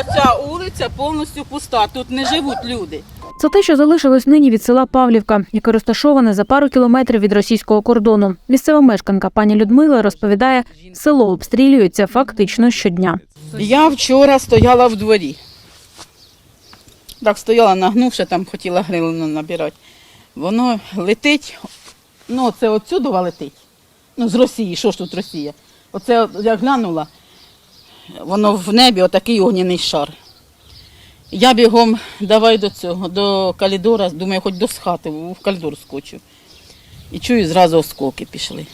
оця вулиця повністю пуста. Тут не живуть люди. Це те, що залишилось нині від села Павлівка, яке розташоване за пару кілометрів від російського кордону. Місцева мешканка пані Людмила розповідає, село обстрілюється фактично щодня. Я вчора стояла в дворі. Так стояла, нагнувши, там хотіла грилину набирати. Воно летить, ну це отсюди летить. Ну, з Росії, що ж тут Росія? Оце я глянула, воно в небі отакий огняний шар. Я бігом давай до цього, до калідора, думаю, хоч до схати, в калідор скочу. І чую, зразу осколки пішли.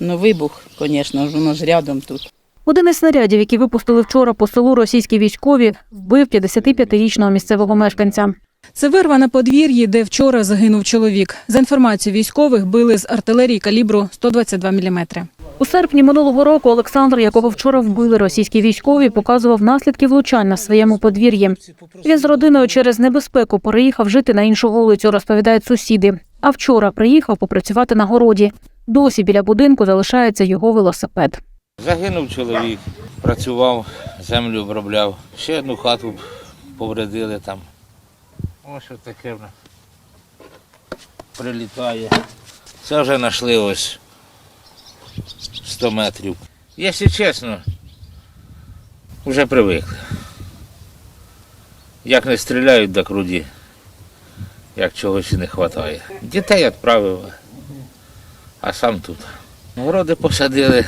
Ну, вибух, звісно, воно ж рядом тут. Один із снарядів, які випустили вчора по селу російські військові, вбив 55-річного місцевого мешканця. Це вирва на подвір'ї, де вчора загинув чоловік. За інформацією військових, били з артилерії калібру 122 мм. У серпні минулого року Олександр, якого вчора вбили російські військові, показував наслідки влучань на своєму подвір'ї. Він з родиною через небезпеку переїхав жити на іншу вулицю, розповідають сусіди. А вчора приїхав попрацювати на городі. Досі біля будинку залишається його велосипед. Загинув чоловік, працював, землю обробляв. Ще одну хату повредили там. Ось таке прилітає. Це вже знайшли ось 100 метрів. Якщо чесно, вже привикли. Як не стріляють до груді, як чогось і не вистачає. Дітей відправив, а сам тут. Городи посадили.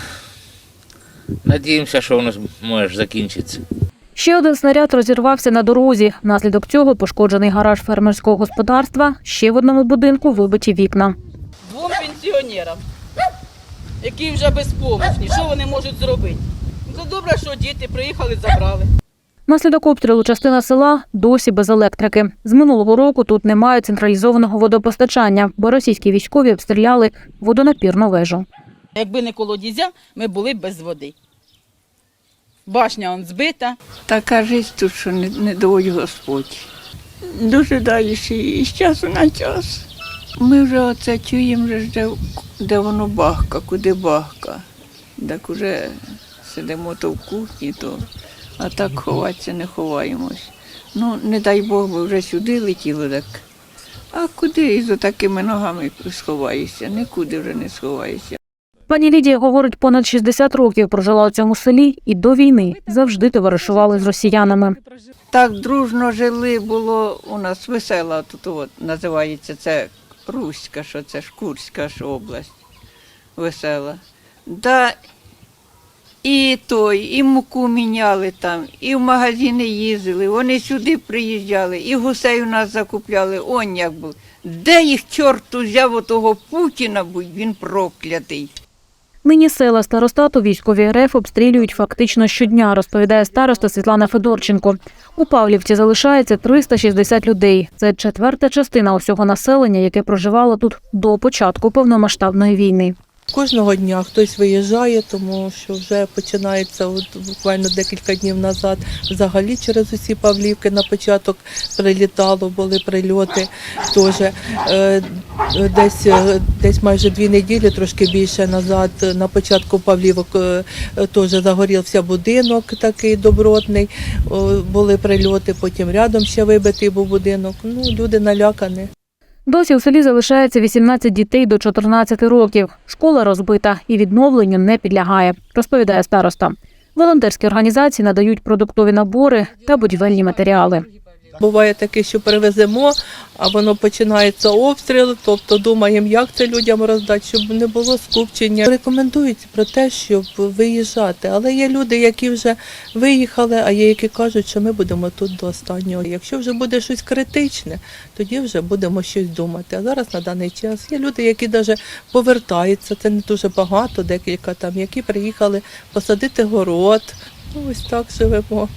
Надіємося, що воно може закінчитися. Ще один снаряд розірвався на дорозі. Внаслідок цього пошкоджений гараж фермерського господарства. Ще в одному будинку вибиті вікна. двом пенсіонерам, які вже безпомощні. Що вони можуть зробити? Ну, це добре, що діти приїхали, забрали. Внаслідок обстрілу частина села досі без електрики. З минулого року тут немає централізованого водопостачання, бо російські військові обстріляли водонапірну вежу. Якби не колодязя, ми були б без води. Башня он збита. Така життя тут, що не, не доводь Господь. Дожидаєш і з часу на час. Ми вже оце чуємо, вже, де, воно бахка, куди бахка. Так уже сидимо то в кухні, то, а так ховатися не ховаємось. Ну, не дай Бог, би вже сюди летіло так. А куди із такими ногами сховаєшся? Нікуди вже не сховаєшся. Пані Лідія говорить, понад 60 років прожила у цьому селі і до війни завжди товаришували з росіянами. Так дружно жили, було у нас весела, тут от називається це Руська, що це ж Курська ж область. Весела. Да, і той, і муку міняли там, і в магазини їздили, вони сюди приїжджали, і гусей у нас закупляли, он як був. Де їх чорт узяв отого Путіна, будь він проклятий. Нині села старостату військові РФ обстрілюють фактично щодня, розповідає староста Світлана Федорченко. У Павлівці залишається 360 людей. Це четверта частина усього населення, яке проживало тут до початку повномасштабної війни. Кожного дня хтось виїжджає, тому що вже починається от буквально декілька днів назад. Взагалі через усі Павлівки на початок прилітало, були прильоти. Теж е, десь, е, десь майже дві неділі, трошки більше назад, на початку Павлівок е, теж загорівся будинок такий добротний. Були прильоти, потім рядом ще вибитий був будинок. Ну, люди налякані. Досі у селі залишається 18 дітей до 14 років. Школа розбита і відновленню не підлягає, розповідає староста. Волонтерські організації надають продуктові набори та будівельні матеріали. Буває таке, що перевеземо, а воно починається обстріл, тобто думаємо, як це людям роздати, щоб не було скупчення. Рекомендують про те, щоб виїжджати. Але є люди, які вже виїхали, а є які кажуть, що ми будемо тут до останнього. Якщо вже буде щось критичне, тоді вже будемо щось думати. А зараз на даний час є люди, які навіть повертаються, це не дуже багато, декілька там, які приїхали посадити город. Ну, ось так живемо.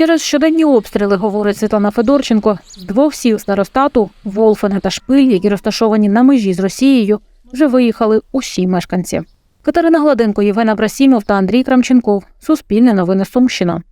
Через щоденні обстріли, говорить Світлана Федорченко, з двох сіл старостату Волфена та Шпиль, які розташовані на межі з Росією, вже виїхали усі мешканці. Катерина Гладенко, Євгена Брасімов та Андрій Крамченков. Суспільне новини Сумщина.